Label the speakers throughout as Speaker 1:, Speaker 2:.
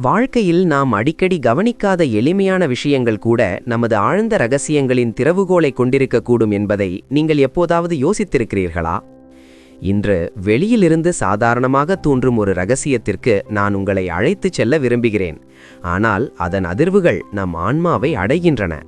Speaker 1: வாழ்க்கையில் நாம் அடிக்கடி கவனிக்காத எளிமையான விஷயங்கள் கூட நமது ஆழ்ந்த ரகசியங்களின் திறவுகோலை கொண்டிருக்கக்கூடும் என்பதை நீங்கள் எப்போதாவது யோசித்திருக்கிறீர்களா? இன்று வெளியிலிருந்து சாதாரணமாக தோன்றும் ஒரு ரகசியத்திற்கு நான் உங்களை அழைத்துச் செல்ல விரும்புகிறேன். ஆனால் அதன் அதிர்வுகள் நம் ஆன்மாவை அடைகின்றன.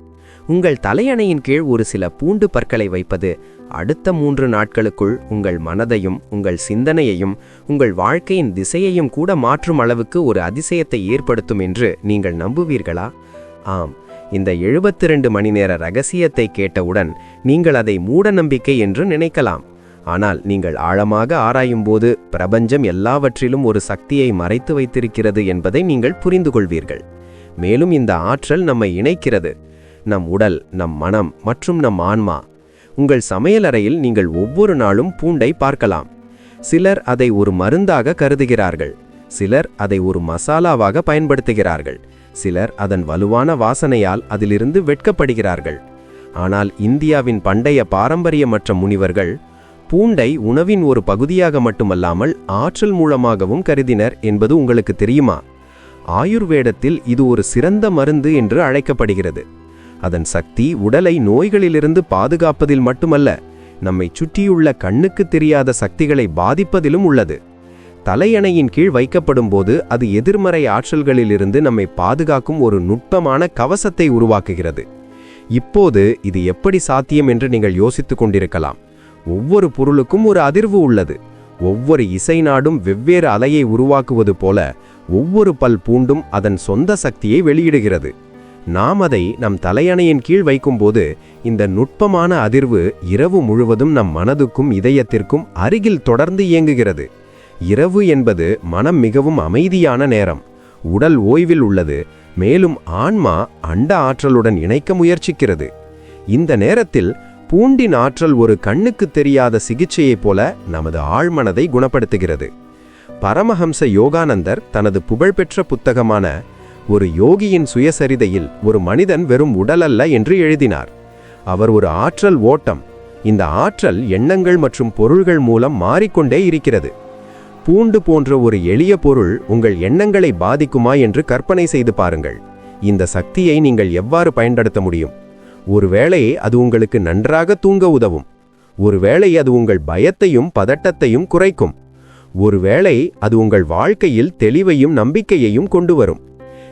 Speaker 1: உங்கள் தலையணையின் கீழ் ஒரு சில பூண்டு பற்களை வைப்பது அடுத்த மூன்று நாட்களுக்குள் உங்கள் மனதையும் உங்கள் சிந்தனையையும் உங்கள் வாழ்க்கையின் திசையையும் கூட மாற்றும் அளவுக்கு ஒரு அதிசயத்தை ஏற்படுத்தும் என்று நீங்கள் நம்புவீர்களா? ஆம். இந்த 72 மணி நேர ரகசியத்தை கேட்டவுடன் நீங்கள் அதை மூட நம்பிக்கை என்று நினைக்கலாம். ஆனால் நீங்கள் ஆழமாக ஆராயும்போது பிரபஞ்சம் எல்லாவற்றிலும் ஒரு சக்தியை மறைத்து வைத்திருக்கிறது என்பதை நீங்கள் புரிந்து கொள்வீர்கள் மேலும் இந்த ஆற்றல் நம்மை இணைக்கிறது. நம் உடல் நம் மனம் மற்றும் நம் ஆன்மா. உங்கள் சமையலறையில் நீங்கள் ஒவ்வொரு நாளும் பூண்டை பார்க்கலாம். சிலர் அதை ஒரு மருந்தாக கருதுகிறார்கள். சிலர் அதை ஒரு மசாலாவாக பயன்படுத்துகிறார்கள். சிலர் அதன் வலுவான வாசனையால் அதிலிருந்து வெட்கப்படுகிறார்கள். ஆனால் இந்தியாவின் பண்டைய பாரம்பரியமற்ற முனிவர்கள் பூண்டை உணவின் ஒரு பகுதியாக மட்டுமல்லாமல் ஆற்றல் மூலமாகவும் கருதினர் என்பது உங்களுக்கு தெரியுமா? ஆயுர்வேதத்தில் இது ஒரு சிறந்த மருந்து என்று அழைக்கப்படுகிறது. அதன் சக்தி உடலை நோய்களிலிருந்து பாதுகாப்பதில் மட்டுமல்ல நம்மை சுற்றியுள்ள கண்ணுக்கு தெரியாத சக்திகளை பாதிப்பதிலும் உள்ளது. தலையணையின் கீழ் வைக்கப்படும் போது அது எதிர்மறை ஆற்றல்களிலிருந்து நம்மை பாதுகாக்கும் ஒரு நுட்பமான கவசத்தை உருவாக்குகிறது. இப்போது இது எப்படி சாத்தியம் என்று நீங்கள் யோசித்துக் கொண்டிருக்கலாம். ஒவ்வொரு பொருளுக்கும் ஒரு அதிர்வு உள்ளது. ஒவ்வொரு இசை நாடும் வெவ்வேறு அலையை உருவாக்குவது போல ஒவ்வொரு பல் பூண்டும் அதன் சொந்த சக்தியை வெளியிடுகிறது. நாம் அதை நம் தலையணையின் கீழ் வைக்கும்போது இந்த நுட்பமான அதிர்வு இரவு முழுவதும் நம் மனதுக்கும் இதயத்திற்கும் அருகில் தொடர்ந்து இயங்குகிறது. இரவு என்பது மனம் மிகவும் அமைதியான நேரம். உடல் ஓய்வில் உள்ளது. மேலும் ஆன்மா அண்ட ஆற்றலுடன் இணைக்க முயற்சிக்கிறது. இந்த நேரத்தில் பூண்டின் ஆற்றல் ஒரு கண்ணுக்கு தெரியாத சிகிச்சையைப் போல நமது ஆழ்மனதை குணப்படுத்துகிறது. பரமஹம்ச யோகானந்தர் தனது புகழ்பெற்ற புத்தகமான ஒரு யோகியின் சுயசரிதையில் ஒரு மனிதன் வெறும் உடல் அல்ல என்று எழுதினார். அவர் ஒரு ஆற்றல் ஓட்டம். இந்த ஆற்றல் எண்ணங்கள் மற்றும் பொருள்கள் மூலம் மாறிக்கொண்டே இருக்கிறது. பூண்டு போன்ற ஒரு எளிய பொருள் உங்கள் எண்ணங்களை பாதிக்குமா என்று கற்பனை செய்து பாருங்கள். இந்த சக்தியை நீங்கள் எவ்வாறு பயன்படுத்த முடியும்? ஒருவேளை அது உங்களுக்கு நன்றாக தூங்க உதவும். ஒருவேளை அது உங்கள் பயத்தையும் பதட்டத்தையும் குறைக்கும். ஒருவேளை அது உங்கள் வாழ்க்கையில் தெளிவையும் நம்பிக்கையையும் கொண்டு வரும்.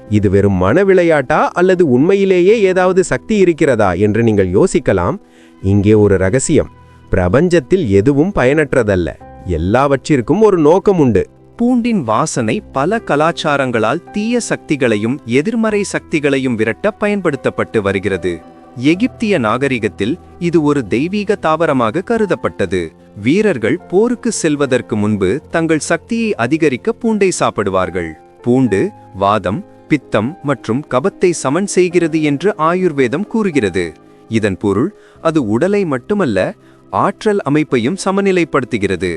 Speaker 1: இது வெறும் மன விளையாட்டா அல்லது உண்மையிலேயே ஏதாவது சக்தி இருக்கிறதா என்று நீங்கள் யோசிக்கலாம். இங்கே ஒரு ரகசியம். பிரபஞ்சத்தில் எதுவும் பயனற்றதல்ல. எல்லாவற்றிற்கும் ஒரு நோக்கம் உண்டு.
Speaker 2: பூண்டின் வாசனை பல கலாச்சாரங்களால் தீய சக்திகளையும் எதிர்மறை சக்திகளையும் விரட்ட பயன்படுத்தப்பட்டு வருகிறது. எகிப்திய நாகரிகத்தில் இது ஒரு தெய்வீக தாவரமாக கருதப்பட்டது. வீரர்கள் போருக்கு செல்வதற்கு முன்பு தங்கள் சக்தியை அதிகரிக்க பூண்டை சாப்பிடுவார்கள். பூண்டு வாதம் பித்தம் மற்றும் கபத்தை சமன் செய்கிறது என்று ஆயுர்வேதம் கூறுகிறது. இதன் பொருள் அது உடலை மட்டுமல்ல ஆற்றல் அமைப்பையும் சமநிலைப்படுத்துகிறது.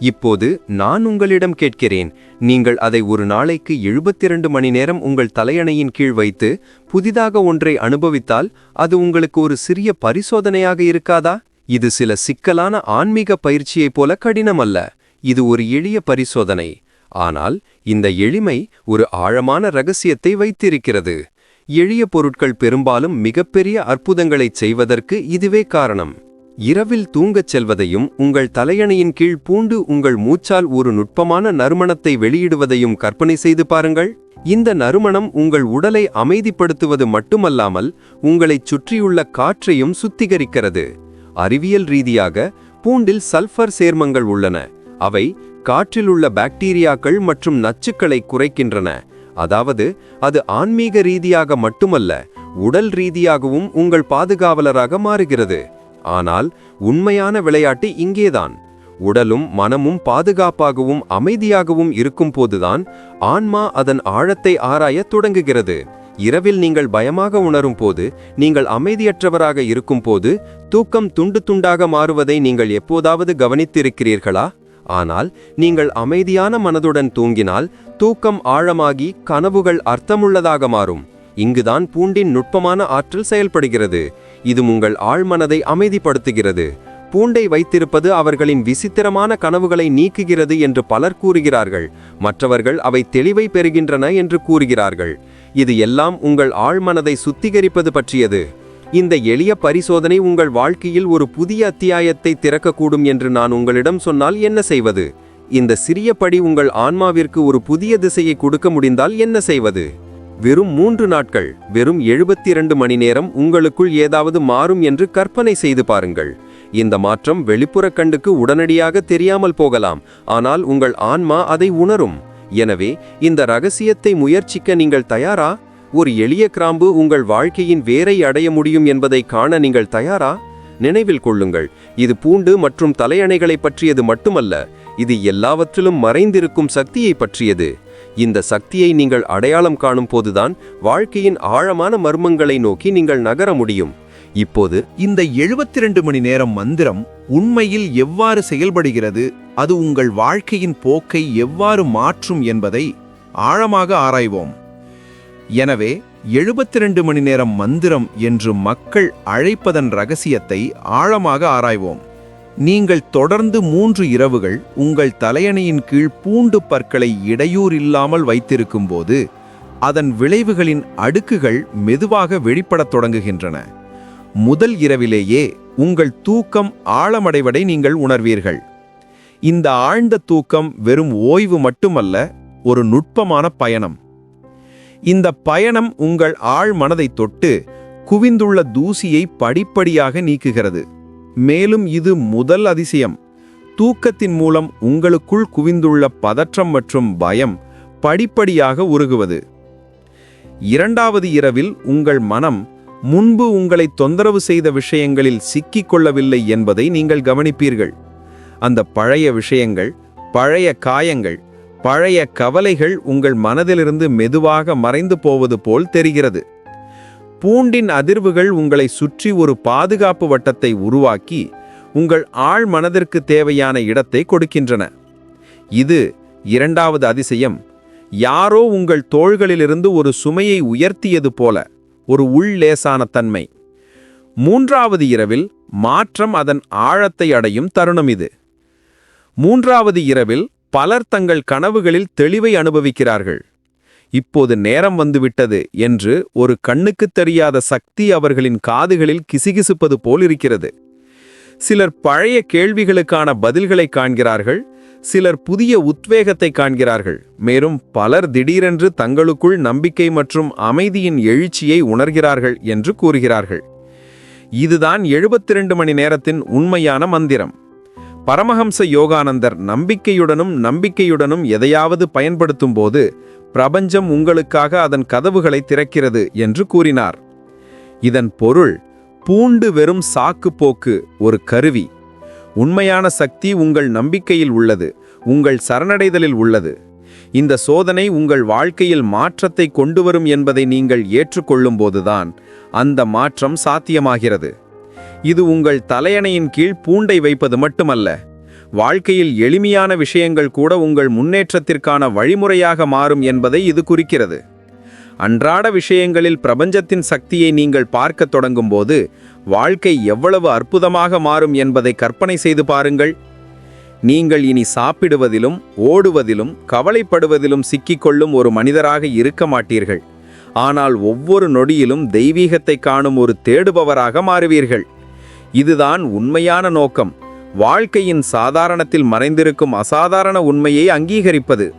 Speaker 2: இப்போது நான் உங்களிடம் கேட்கிறேன் நீங்கள் அதை ஒரு நாளைக்கு 72 மணி நேரம் உங்கள் தலையணையின் கீழ் வைத்து புதிதாக ஒன்றை அனுபவித்தால் அது உங்களுக்கு ஒரு சிறிய பரிசோதனையாக இருக்காதா? இது சில சிக்கலான ஆன்மீக பயிற்சியைப் போல கடினமல்ல. இது ஒரு எளிய பரிசோதனை. ஆனால் இந்த எளிமை ஒரு ஆழமான ரகசியத்தை வைத்திருக்கிறது. எளிய பொருட்கள் பெரும்பாலும் மிகப்பெரிய அற்புதங்களைச் செய்வதற்கு இதுவே காரணம். இரவில் தூங்கச் செல்வதையும் உங்கள் தலையணையின் கீழ் பூண்டு உங்கள் மூச்சால் ஒரு நுட்பமான நறுமணத்தை வெளியிடுவதையும் கற்பனை செய்து பாருங்கள். இந்த நறுமணம் உங்கள் உடலை அமைதிப்படுத்துவது மட்டுமல்லாமல் உங்களைச் சுற்றியுள்ள காற்றையும் சுத்திகரிக்கிறது. அறிவியல் ரீதியாக பூண்டில் சல்ஃபர் சேர்மங்கள் உள்ளன. அவை காற்றில் உள்ள பாக்டீரியாக்கள் மற்றும் நச்சுக்களை குறைக்கின்றன. அதாவது அது ஆன்மீக ரீதியாக மட்டுமல்ல உடல் ரீதியாகவும் உங்கள் பாதுகாவலராக மாறுகிறது. ஆனால் உண்மையான விளையாட்டு இங்கேதான். உடலும் மனமும் பாதுகாப்பாகவும் அமைதியாகவும் இருக்கும்போதுதான் ஆன்மா அதன் ஆழத்தை ஆராயத் தொடங்குகிறது. இரவில் நீங்கள் பயமாக உணரும் போது நீங்கள் அமைதியற்றவராக இருக்கும்போது தூக்கம் துண்டு துண்டாக மாறுவதை நீங்கள் எப்போதாவது கவனித்திருக்கிறீர்களா? ஆனால் நீங்கள் அமைதியான மனதுடன் தூங்கினால் தூக்கம் ஆழமாகி கனவுகள் அர்த்தமுள்ளதாக மாறும். இங்குதான் பூண்டின் நுட்பமான ஆற்றல் செயல்படுகிறது. இது உங்கள் ஆழ்மனதை அமைதிப்படுத்துகிறது.
Speaker 1: பூண்டை வைத்திருப்பது அவர்களின் விசித்திரமான கனவுகளை நீக்குகிறது என்று பலர் கூறுகிறார்கள். மற்றவர்கள் அவை தெளிவை பெறுகின்றன என்று கூறுகிறார்கள். இது எல்லாம் உங்கள் ஆழ்மனதை சுத்திகரிப்பது பற்றியது. இந்த எளிய பரிசோதனை உங்கள் வாழ்க்கையில் ஒரு புதிய அத்தியாயத்தை திறக்கக்கூடும் என்று நான் உங்களிடம் சொன்னால் என்ன செய்வது? இந்த சிறிய படி உங்கள் ஆன்மாவிற்கு ஒரு புதிய திசையை கொடுக்க முடிந்தால் என்ன செய்வது? வெறும் மூன்று நாட்கள் வெறும் எழுபத்தி இரண்டு மணி நேரம் உங்களுக்குள் ஏதாவது மாறும் என்று கற்பனை செய்து பாருங்கள். இந்த மாற்றம் வெளிப்புற கண்டுக்கு உடனடியாக தெரியாமல் போகலாம் ஆனால் உங்கள் ஆன்மா அதை உணரும். எனவே இந்த ரகசியத்தை முயற்சிக்க நீங்கள் தயாரா? ஒரு எளிய கிராம்பு உங்கள் வாழ்க்கையின் வேரை அடைய முடியும் என்பதை காண நீங்கள் தயாரா? நினைவில் கொள்ளுங்கள். இது பூண்டு மற்றும் தலையணைகளை பற்றியது மட்டுமல்ல இது எல்லாவற்றிலும் மறைந்திருக்கும் சக்தியை பற்றியது. இந்த சக்தியை நீங்கள் அடையாளம் காணும் போதுதான் வாழ்க்கையின் ஆழமான மர்மங்களை நோக்கி நீங்கள் நகர முடியும். இப்போது
Speaker 3: இந்த 72 மணி நேரம் மந்திரம் உண்மையில் எவ்வாறு செயல்படுகிறது அது உங்கள் வாழ்க்கையின் போக்கை எவ்வாறு மாற்றும் என்பதை ஆழமாக ஆராய்வோம். எனவே 72 மணி நேரம் மந்திரம் என்று மக்கள் அழைப்பதன் ரகசியத்தை ஆழமாக ஆராய்வோம். நீங்கள் தொடர்ந்து மூன்று இரவுகள் உங்கள் தலையணையின் கீழ் பூண்டு பற்களை இடையூர் இல்லாமல் வைத்திருக்கும்போது அதன் விளைவுகளின் அடுக்குகள் மெதுவாக வெளிப்படத் தொடங்குகின்றன. முதல் இரவிலேயே உங்கள் தூக்கம் ஆழமடைவதை நீங்கள் உணர்வீர்கள். இந்த ஆழ்ந்த தூக்கம் வெறும் ஓய்வு மட்டுமல்ல ஒரு நுட்பமான பயணம். இந்த பயணம் உங்கள் ஆழ் மனதை தொட்டு குவிந்துள்ள தூசியை படிப்படியாக நீக்குகிறது. மேலும் இது முதல் அதிசயம். தூக்கத்தின் மூலம் உங்களுக்குள் குவிந்துள்ள பதற்றம் மற்றும் பயம் படிப்படியாக உருகுவது. இரண்டாவது இரவில் உங்கள் மனம் முன்பு உங்களை தொந்தரவு செய்த விஷயங்களில் சிக்கிக் கொள்ளவில்லை என்பதை நீங்கள் கவனிப்பீர்கள். அந்த பழைய விஷயங்கள் பழைய காயங்கள் பழைய கவலைகள் உங்கள் மனதிலிருந்து மெதுவாக மறைந்து போவது போல் தெரிகிறது. பூண்டின் அதிர்வுகள் உங்களை சுற்றி ஒரு பாதுகாப்பு வட்டத்தை உருவாக்கி உங்கள் ஆழ் மனதிற்கு தேவையான இடத்தை கொடுக்கின்றன. இது இரண்டாவது அதிசயம். யாரோ உங்கள் தோள்களிலிருந்து ஒரு சுமையை உயர்த்தியது போல ஒரு உள்ளேசான தன்மை. மூன்றாவது இரவில் மாற்றம் அதன் ஆழத்தை அடையும் தருணம் இது. மூன்றாவது இரவில் பலர் தங்கள் கனவுகளில் தெளிவை அனுபவிக்கிறார்கள். இப்போது நேரம் வந்துவிட்டது என்று ஒரு கண்ணுக்குத் தெரியாத சக்தி அவர்களின் காதுகளில் கிசுகிசுப்பது போல் இருக்கிறது. சிலர் பழைய கேள்விகளுக்கான பதில்களை காண்கிறார்கள் சிலர் புதிய உத்வேகத்தை காண்கிறார்கள். மேலும் பலர் திடீரென்று தங்களுக்குள் நம்பிக்கை மற்றும் அமைதியின் எழுச்சியை உணர்கிறார்கள் என்று கூறுகிறார்கள். இதுதான் 72 மணி நேரத்தின் உண்மையான மந்திரம். பரமஹம்ச யோகானந்தர் நம்பிக்கையுடனும் நம்பிக்கையுடனும் எதையாவது பயன்படுத்தும் போது பிரபஞ்சம் உங்களுக்காக அதன் கதவுகளை திறக்கிறது என்று கூறினார். இதன் பொருள் பூண்டு வெறும் சாக்கு போக்கு ஒரு கருவி. உண்மையான சக்தி உங்கள் நம்பிக்கையில் உள்ளது உங்கள் சரணடைதலில் உள்ளது. இந்த சோதனை உங்கள் வாழ்க்கையில் மாற்றத்தை கொண்டு வரும் என்பதை நீங்கள் ஏற்றுக்கொள்ளும்போதுதான் அந்த மாற்றம் சாத்தியமாகிறது. இது உங்கள் தலையணையின் கீழ் பூண்டை வைப்பது மட்டுமல்ல. வாழ்க்கையில் எளிமையான விஷயங்கள் கூட உங்கள் முன்னேற்றத்திற்கான வழிமுறையாக மாறும் என்பதை இது குறிக்கிறது. அன்றாட விஷயங்களில் பிரபஞ்சத்தின் சக்தியை நீங்கள் பார்க்கத் தொடங்கும்போது வாழ்க்கை எவ்வளவு அற்புதமாக மாறும் என்பதை கற்பனை செய்து பாருங்கள். நீங்கள் இனி சாப்பிடுவதிலும் ஓடுவதிலும் கவலைப்படுவதிலும் சிக்கிக்கொள்ளும் ஒரு மனிதராக இருக்க மாட்டீர்கள். ஆனால் ஒவ்வொரு நொடியிலும் தெய்வீகத்தை காணும் ஒரு தேடுபவராக மாறுவீர்கள். இதுதான் உண்மையான நோக்கம். வாழ்க்கையின் சாதாரணத்தில் மறைந்திருக்கும் அசாதாரண உண்மையை அங்கீகரிப்பது.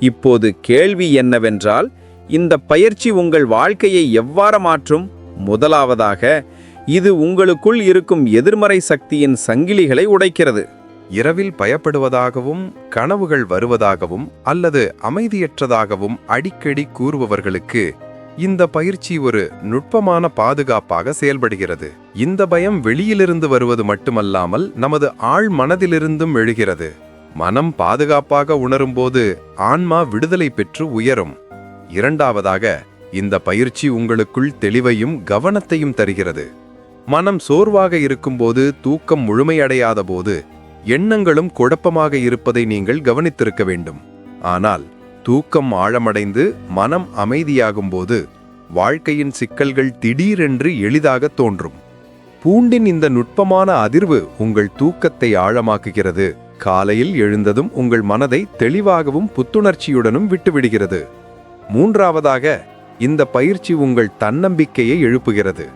Speaker 3: இப்போது கேள்வி என்னவென்றால் இந்த பயிற்சி உங்கள் வாழ்க்கையை எவ்வாறு மாற்றும்? முதலாவதாக இது உங்களுக்குள் இருக்கும் எதிர்மறை சக்தியின் சங்கிலிகளை உடைக்கிறது.
Speaker 4: இரவில் பயப்படுவதாகவும் கனவுகள் வருவதாகவும் அல்லது அமைதியற்றதாகவும் அடிக்கடி கூறுபவர்களுக்கு இந்த பயிற்சி ஒரு நுட்பமான பாதுகாப்பாக செயல்படுகிறது. இந்த பயம் வெளியிலிருந்து வருவது மட்டுமல்லாமல் நமது ஆழ் மனதிலிருந்தும் எழுகிறது. மனம் பாதுகாப்பாக உணரும்போது ஆன்மா விடுதலை பெற்று உயரும். இரண்டாவதாக இந்த பயிற்சி உங்களுக்குள் தெளிவையும் கவனத்தையும் தருகிறது. மனம் சோர்வாக இருக்கும்போது தூக்கம் முழுமையடையாத போது எண்ணங்களும் குழப்பமாக இருப்பதை நீங்கள் கவனித்திருக்க வேண்டும். ஆனால் தூக்கம் ஆழமடைந்து மனம் அமைதியாகும்போது வாழ்க்கையின் சிக்கல்கள் திடீரென்று எளிதாக தோன்றும்.
Speaker 3: பூண்டின் இந்த நுட்பமான அதிர்வு உங்கள் தூக்கத்தை ஆழமாக்குகிறது. காலையில் எழுந்ததும் உங்கள் மனதை தெளிவாகவும் புத்துணர்ச்சியுடனும் விட்டுவிடுகிறது. மூன்றாவதாக இந்த பயிற்சி உங்கள் தன்னம்பிக்கையை எழுப்புகிறது.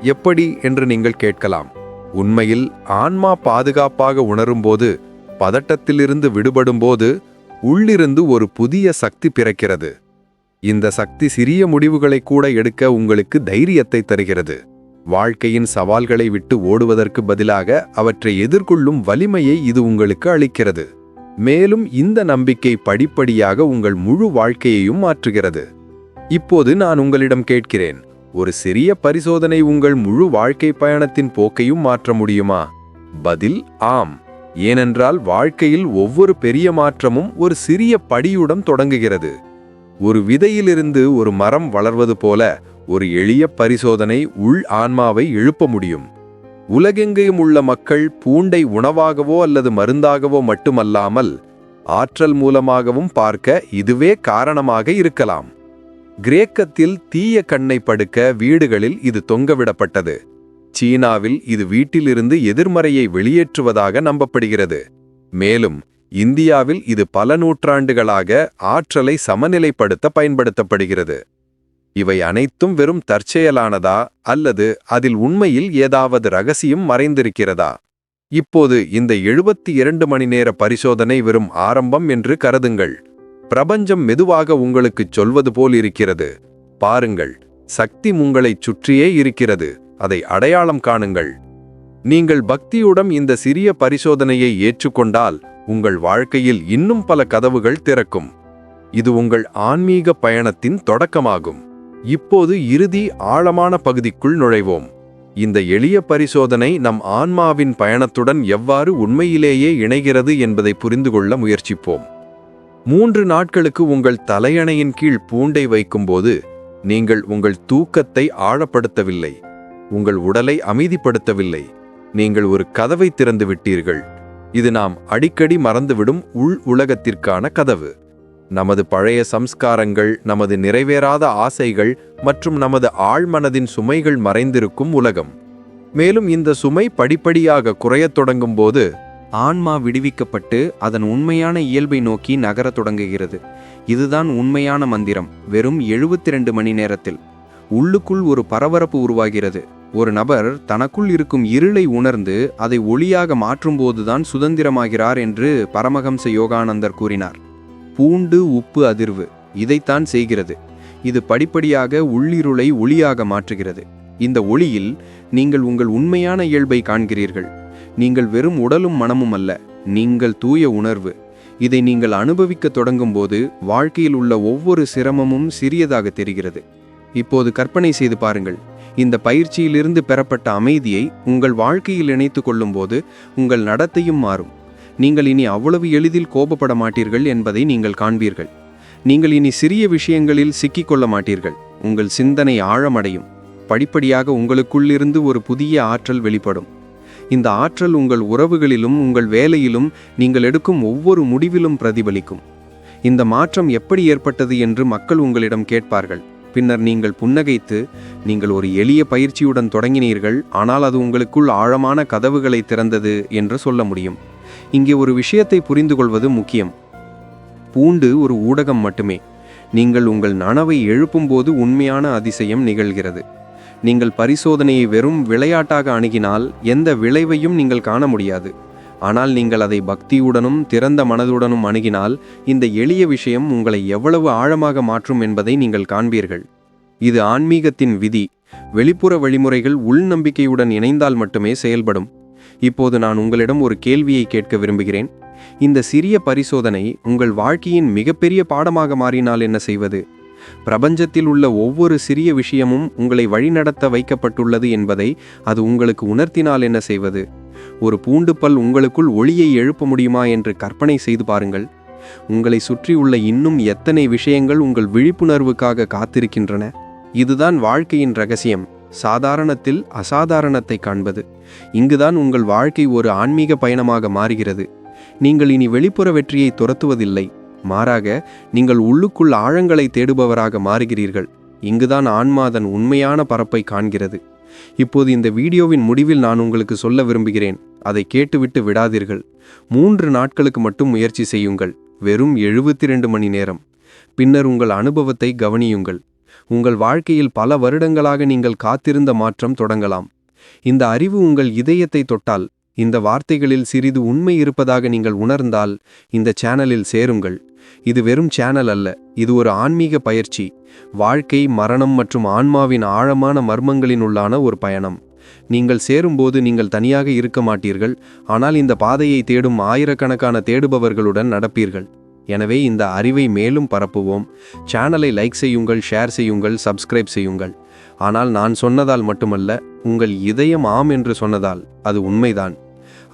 Speaker 3: எப்படி என்று நீங்கள் கேட்கலாம். உண்மையில் ஆன்மா பாதுகாப்பாக உணரும்போது பதட்டத்திலிருந்து விடுபடும்போது உள்ளிருந்து ஒரு புதிய சக்தி பிறக்கிறது. இந்த சக்தி சிறிய முடிவுகளை கூட எடுக்க உங்களுக்கு தைரியத்தை தருகிறது. வாழ்க்கையின் சவால்களை விட்டு ஓடுவதற்கு பதிலாக அவற்றை எதிர்கொள்ளும் வலிமையை இது உங்களுக்கு அளிக்கிறது. மேலும் இந்த நம்பிக்கை படிப்படியாக உங்கள் முழு வாழ்க்கையையும் மாற்றுகிறது. இப்போது நான் உங்களிடம் கேட்கிறேன் ஒரு சிறிய பரிசோதனை உங்கள் முழு வாழ்க்கை பயணத்தின் போக்கையும் மாற்ற முடியுமா? பதில் ஆம். ஏனென்றால் வாழ்க்கையில் ஒவ்வொரு பெரிய மாற்றமும் ஒரு சிறிய படியுடன் தொடங்குகிறது. ஒரு விதையிலிருந்து ஒரு மரம் வளர்வது போல ஒரு எளிய பரிசோதனை உள் ஆன்மாவை எழுப்ப முடியும். உலகெங்கேயும் உள்ள மக்கள் பூண்டை உணவாகவோ அல்லது மருந்தாகவோ மட்டுமல்லாமல் ஆற்றல் மூலமாகவும் பார்க்க இதுவே காரணமாக இருக்கலாம். கிரேக்கத்தில் தீய கண்ணை படுக்க வீடுகளில் இது தொங்கவிடப்பட்டது. சீனாவில் இது வீட்டிலிருந்து எதிர்மறையை வெளியேற்றுவதாக நம்பப்படுகிறது. மேலும் இந்தியாவில் இது பல நூற்றாண்டுகளாக ஆற்றலை சமநிலைப்படுத்த பயன்படுத்தப்படுகிறது. இவை அனைத்தும் வெறும் தற்செயலானதா அல்லது அதில் உண்மையில் ஏதாவது ரகசியம் மறைந்திருக்கிறதா? இப்போது இந்த எழுபத்தி இரண்டு மணி நேர பரிசோதனை வெறும் ஆரம்பம் என்று கருதுங்கள். பிரபஞ்சம் மெதுவாக உங்களுக்குச் சொல்வது போல் இருக்கிறது. பாருங்கள் சக்தி உங்களைச் சுற்றியே இருக்கிறது. அதை அடையாளம் காணுங்கள். நீங்கள் பக்தியுடன் இந்த சிறிய பரிசோதனையை ஏற்றுக்கொண்டால் உங்கள் வாழ்க்கையில் இன்னும் பல கதவுகள் திறக்கும். இது உங்கள் ஆன்மீக பயணத்தின் தொடக்கமாகும். இப்போது இறுதி ஆழமான பகுதிக்குள் நுழைவோம். இந்த எளிய பரிசோதனை நம் ஆன்மாவின் பயணத்துடன் எவ்வாறு உண்மையிலேயே இணைகிறது என்பதை புரிந்து கொள்ள முயற்சிப்போம். மூன்று நாட்களுக்கு உங்கள் தலையணையின் கீழ் பூண்டை வைக்கும்போது நீங்கள் உங்கள் தூக்கத்தை ஆழப்படுத்தவில்லை. உங்கள் உடலை அமைதிப்படுத்தவில்லை. நீங்கள் ஒரு கதவை திறந்து விட்டீர்கள். இது நாம் அடிக்கடி மறந்துவிடும் உள் உலகத்திற்கான கதவு. நமது பழைய சம்ஸ்காரங்கள் நமது நிறைவேறாத ஆசைகள் மற்றும் நமது ஆழ்மனதின் சுமைகள் மறைந்திருக்கும் உலகம். மேலும் இந்த சுமை படிப்படியாக குறையத் தொடங்கும் போது
Speaker 5: ஆன்மா விடுவிக்கப்பட்டு அதன் உண்மையான இயல்பை நோக்கி நகரத் தொடங்குகிறது. இதுதான் உண்மையான மந்திரம். வெறும் 72 மணி நேரத்தில். உள்ளுக்குள் ஒரு பரபரப்பு உருவாகிறது. ஒரு நபர் தனக்குள் இருக்கும் இருளை உணர்ந்து அதை ஒளியாக மாற்றும்போதுதான் சுதந்திரமாகிறார் என்று பரமஹம்ச யோகானந்தர் கூறினார். பூண்டு உப்பு அதிர்வு இதைத்தான் செய்கிறது. இது படிப்படியாக உள்ளிருளை ஒளியாக மாற்றுகிறது. இந்த ஒளியில் நீங்கள் உங்கள் உண்மையான இயல்பை காண்கிறீர்கள். நீங்கள் வெறும் உடலும் மனமும் அல்ல நீங்கள் தூய உணர்வு. இதை நீங்கள் அனுபவிக்க தொடங்கும்போது வாழ்க்கையில் உள்ள ஒவ்வொரு சிரமமும் சிறியதாக தெரிகிறது. இப்போது கற்பனை செய்து பாருங்கள். இந்த பயிற்சியிலிருந்து பெறப்பட்ட அமைதியை உங்கள் வாழ்க்கையில் இணைத்து கொள்ளும்போது உங்கள் நடத்தையும் மாறும். நீங்கள் இனி அவ்வளவு எளிதில் கோபப்பட மாட்டீர்கள் என்பதை நீங்கள் காண்பீர்கள். நீங்கள் இனி சிறிய விஷயங்களில் சிக்கிக்கொள்ள மாட்டீர்கள். உங்கள் சிந்தனை ஆழமடையும். படிப்படியாக உங்களுக்குள்ளிருந்து ஒரு புதிய ஆற்றல் வெளிப்படும். இந்த ஆற்றல் உங்கள் உறவுகளிலும் உங்கள் வேலையிலும் நீங்கள் எடுக்கும் ஒவ்வொரு முடிவிலும் பிரதிபலிக்கும். இந்த மாற்றம் எப்படி ஏற்பட்டது என்று மக்கள் உங்களிடம் கேட்பார்கள். பின்னர் நீங்கள் புன்னகைத்து நீங்கள் ஒரு எளிய பயிற்சியுடன் தொடங்கினீர்கள் ஆனால் அது உங்களுக்குள் ஆழமான கதவுகளை திறந்தது என்று சொல்ல முடியும். இங்கே ஒரு விஷயத்தை புரிந்து கொள்வது முக்கியம். பூண்டு ஒரு ஊடகம் மட்டுமே. நீங்கள் உங்கள் நனவை எழுப்பும்போது உண்மையான அதிசயம் நிகழ்கிறது. நீங்கள் பரிசோதனையை வெறும் விளையாட்டாக அணுகினால் எந்த விளைவையும் நீங்கள் காண முடியாது. ஆனால் நீங்கள் அதை பக்தியுடனும் திறந்த மனதுடனும் அணுகினால் இந்த எளிய விஷயம் உங்களை எவ்வளவு ஆழமாக மாற்றும் என்பதை நீங்கள் காண்பீர்கள். இது ஆன்மீகத்தின் விதி. வெளிப்புற வழிமுறைகள் உள்நம்பிக்கையுடன் இணைந்தால் மட்டுமே செயல்படும். இப்போது நான் உங்களிடம் ஒரு கேள்வியை கேட்க விரும்புகிறேன். இந்த சிறிய பரிசோதனை உங்கள் வாழ்க்கையின் மிகப்பெரிய பாடமாக மாறினால் என்ன செய்வது? பிரபஞ்சத்தில் உள்ள ஒவ்வொரு சிறிய விஷயமும் உங்களை வழிநடத்த வைக்கப்பட்டுள்ளது என்பதை அது உங்களுக்கு உணர்த்தினால் என்ன செய்வது? ஒரு பூண்டு பல் உங்களுக்குள் ஒளியை எழுப்ப முடியுமா என்று கற்பனை செய்து பாருங்கள். உங்களை சுற்றியுள்ள இன்னும் எத்தனை விஷயங்கள் உங்கள் விழிப்புணர்வுக்காக காத்திருக்கின்றன? இதுதான் வாழ்க்கையின் ரகசியம். சாதாரணத்தில் அசாதாரணத்தை காண்பது. இங்குதான் உங்கள் வாழ்க்கை ஒரு ஆன்மீக பயணமாக மாறுகிறது. நீங்கள் இனி வெளிப்புற வெற்றியை துரத்துவதில்லை. மாறாக நீங்கள் உள்ளுக்குள் ஆழங்களை தேடுபவராக மாறுகிறீர்கள். இங்குதான் ஆன்மா அதன் உண்மையான பரப்பை காண்கிறது. இப்போது இந்த வீடியோவின் முடிவில் நான் உங்களுக்கு சொல்ல விரும்புகிறேன். அதை கேட்டுவிட்டு விடாதீர்கள். மூன்று நாட்களுக்கு மட்டும் முயற்சி செய்யுங்கள். வெறும் எழுபத்தி ரெண்டு மணி நேரம். பின்னர் உங்கள் அனுபவத்தை கவனியுங்கள். உங்கள் வாழ்க்கையில் பல வருடங்களாக நீங்கள் காத்திருந்த மாற்றம் தொடங்கலாம். இந்த அறிவு உங்கள் இதயத்தை தொட்டால் இந்த வார்த்தைகளில் சிறிது உண்மை இருப்பதாக நீங்கள் உணர்ந்தால் இந்த சேனலில் சேருங்கள். இது வெறும் சேனல் அல்ல. இது ஒரு ஆன்மீக பயிற்சி. வாழ்க்கை மரணம் மற்றும் ஆன்மாவின் ஆழமான மர்மங்களின் உள்ளான ஒரு பயணம். நீங்கள் சேரும்போது நீங்கள் தனியாக இருக்க மாட்டீர்கள். ஆனால் இந்த பாதையை தேடும் ஆயிரக்கணக்கான தேடுபவர்களுடன் நடப்பீர்கள். எனவே இந்த அறிவை மேலும் பரப்புவோம். சேனலை லைக் செய்யுங்கள் ஷேர் செய்யுங்கள் சப்ஸ்கிரைப் செய்யுங்கள். ஆனால் நான் சொன்னதால் மட்டுமல்ல உங்கள் இதயம் ஆம் என்று சொன்னதால் அது உண்மைதான்.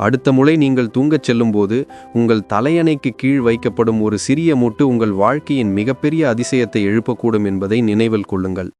Speaker 5: அடுத்த முறை நீங்கள் தூங்கச் செல்லும்போது உங்கள் தலையணைக்கு கீழ் வைக்கப்படும் ஒரு சிறிய மூட்டு உங்கள் வாழ்க்கையின் மிகப்பெரிய அதிசயத்தை எழுப்பக்கூடும் என்பதை நினைவில் கொள்ளுங்கள்.